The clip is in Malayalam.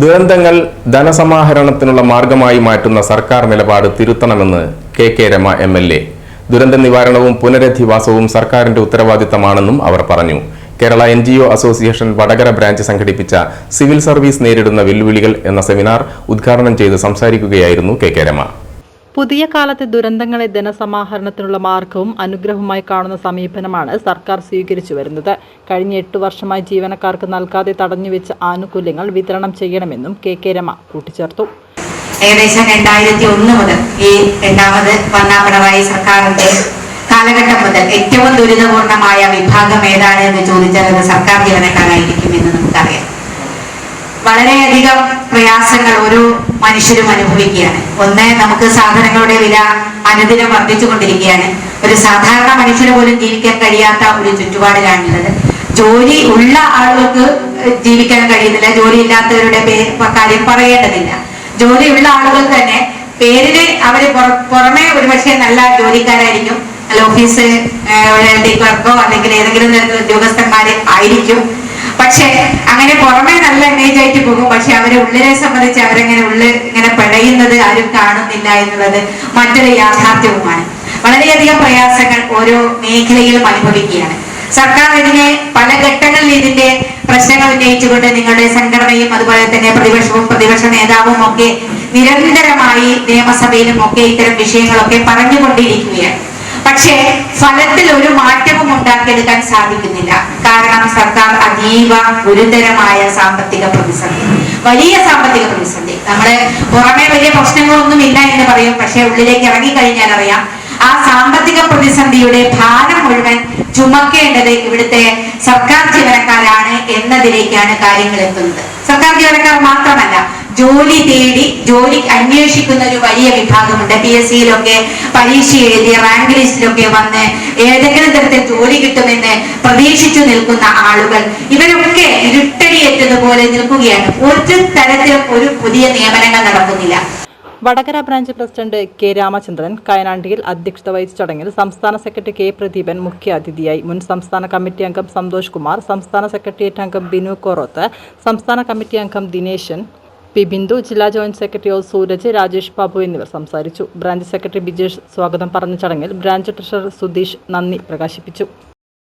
ദുരന്തങ്ങൾ ധനസമാഹരണത്തിനുള്ള മാർഗമായി മാറ്റുന്ന സർക്കാർ നിലപാട് തിരുത്തണമെന്ന് K K Rema M L A. ദുരന്ത നിവാരണവും പുനരധിവാസവും സർക്കാരിന്റെ ഉത്തരവാദിത്തമാണെന്നും അവർ പറഞ്ഞു. Kerala N G O association Vadakara branch സംഘടിപ്പിച്ച സിവിൽ സർവീസ് നേരിടുന്ന വെല്ലുവിളികൾ എന്ന സെമിനാർ ഉദ്ഘാടനം ചെയ്ത് സംസാരിക്കുകയായിരുന്നു കെ കെ രമ. പുതിയ കാലത്തെ ദുരന്തങ്ങളെ ധനസമാഹരണത്തിനുള്ള മാർഗവും അനുഗ്രഹവുമായി കാണുന്ന സമീപനമാണ് സർക്കാർ സ്വീകരിച്ചു വരുന്നത്. കഴിഞ്ഞ എട്ടു വർഷമായി ജീവനക്കാർക്ക് നൽകാതെ തടഞ്ഞുവെച്ച ആനുകൂല്യങ്ങൾ വിതരണം ചെയ്യണമെന്നും കെ കെ രമ കൂട്ടിച്ചേർത്തു. ഏകദേശം രണ്ടായിരത്തി ഒന്ന് മുതൽ ഈ രണ്ടാമത് വന്ന പിണറായി സർക്കാരിന്റെ കാലഘട്ടം മുതൽ ഏറ്റവും ദുരിതപൂർണമായ വിഭാഗം ഏതാണ് എന്ന് ചോദിച്ചാൽ അത് സർക്കാർ ജീവനക്കാരായിരിക്കും എന്ന് നമുക്കറിയാം. വളരെയധികം പ്രയാസങ്ങൾ ഓരോ മനുഷ്യരും അനുഭവിക്കുകയാണ്. ഒന്ന് നമുക്ക് സാധനങ്ങളുടെ വില അനുദിനം വർദ്ധിച്ചുകൊണ്ടിരിക്കുകയാണ്. ഒരു സാധാരണ മനുഷ്യന് പോലും ജീവിക്കാൻ കഴിയാത്ത ഒരു ചുറ്റുപാടിലാണുള്ളത്. ജോലി ഉള്ള ആളുകൾക്ക് ജീവിക്കാൻ കഴിയുന്നില്ല. ജോലി ഇല്ലാത്തവരുടെ കാര്യം പറയേണ്ടതില്ല. ഉള്ള ആളുകൾ തന്നെ പേരിന് അവർ പുറ- പുറമെ ഒരുപക്ഷെ നല്ല ജോലിക്കാരായിരിക്കും. നല്ല ഓഫീസ് ക്ലർക്കോ അല്ലെങ്കിൽ ഏതെങ്കിലും ഉദ്യോഗസ്ഥന്മാര് ആയിരിക്കും. പക്ഷെ അങ്ങനെ പുറമെ നല്ല ഇമേജ് ആയിട്ട് പോകും. പക്ഷെ അവരെ ഉള്ളിനെ സംബന്ധിച്ച് അവരെങ്ങനെ ഉള്ളിൽ ഇങ്ങനെ പിഴയുന്നത് ആരും കാണുന്നില്ല എന്നുള്ളത് മറ്റൊരു യാഥാർത്ഥ്യവുമാണ്. വളരെയധികം പ്രയാസങ്ങൾ ഓരോ മേഖലയിലും അനുഭവിക്കുകയാണ്. സർക്കാർ ഇതിനെ പല ഘട്ടങ്ങളിൽ ഇതിന്റെ പ്രശ്നങ്ങൾ ഉന്നയിച്ചുകൊണ്ട് നിങ്ങളുടെ സംഘടനയും അതുപോലെ തന്നെ പ്രതിപക്ഷവും പ്രതിപക്ഷ നേതാവും ഒക്കെ നിരന്തരമായി നിയമസഭയിലും ഒക്കെ ഇത്തരം വിഷയങ്ങളൊക്കെ പറഞ്ഞുകൊണ്ടിരിക്കുകയാണ്. പക്ഷേ ഫലത്തിൽ ഒരു മാറ്റവും ഉണ്ടാക്കിയെടുക്കാൻ സാധിക്കുന്നില്ല. കാരണം സർക്കാർ അതീവ ഗുരുതരമായ സാമ്പത്തിക പ്രതിസന്ധി. വലിയ സാമ്പത്തിക പ്രതിസന്ധി. നമ്മൾ പുറമെ വലിയ പ്രശ്നങ്ങളൊന്നും ഇല്ല എന്ന് പറയും. പക്ഷെ ഉള്ളിലേക്ക് ഇറങ്ങിക്കഴിഞ്ഞാൽ അറിയാം ആ സാമ്പത്തിക പ്രതിസന്ധിയുടെ ഭാരം മുഴുവൻ ചുമക്കേണ്ടത് ഇവിടുത്തെ സർക്കാർ ജീവനക്കാരാണ് എന്നതിലേക്കാണ് കാര്യങ്ങൾ എത്തുന്നത്. സർക്കാർ ജീവനക്കാർ മാത്രമല്ല ജോലി തേടി ജോലി അന്വേഷിക്കുന്ന ഒരു വലിയ വിഭാഗമുണ്ട്. പി എസ് സിയിലൊക്കെ പരീക്ഷ എഴുതി റാങ്ക് ലിസ്റ്റിലൊക്കെ വന്ന് ഏതെങ്കിലും തരത്തിൽ ജോലി കിട്ടുമെന്ന് പ്രതീക്ഷിച്ചു നിൽക്കുന്ന ആളുകൾ ഇവരൊക്കെ ഇരുട്ടടിയേറ്റതുപോലെ നിൽക്കുകയാണ്. ഒരു തരത്തിലും ഒരു പുതിയ നിയമനങ്ങൾ നടക്കുന്നില്ല. Vadakara branch president K Ramachandran കയനാണ്ടിയിൽ അധ്യക്ഷത വഹിച്ച ചടങ്ങിൽ സംസ്ഥാന സെക്രട്ടറി കെ പ്രദീപൻ മുഖ്യാതിഥിയായി മുൻ സംസ്ഥാന കമ്മിറ്റി അംഗം സന്തോഷ് കുമാർ സംസ്ഥാന സെക്രട്ടേറിയറ്റ് അംഗം ബിനു കൊറോത്ത് സംസ്ഥാന കമ്മിറ്റി അംഗം ദിനേശൻ പി ബിന്ദു ജില്ലാ joint secretary O Sooraj Rajesh Babu എന്നിവർ സംസാരിച്ചു. ബ്രാഞ്ച് സെക്രട്ടറി ബിജേഷ് സ്വാഗതം പറഞ്ഞ ചടങ്ങിൽ ബ്രാഞ്ച് ട്രഷറർ സുധീഷ് നന്ദി പ്രകാശിപ്പിച്ചു.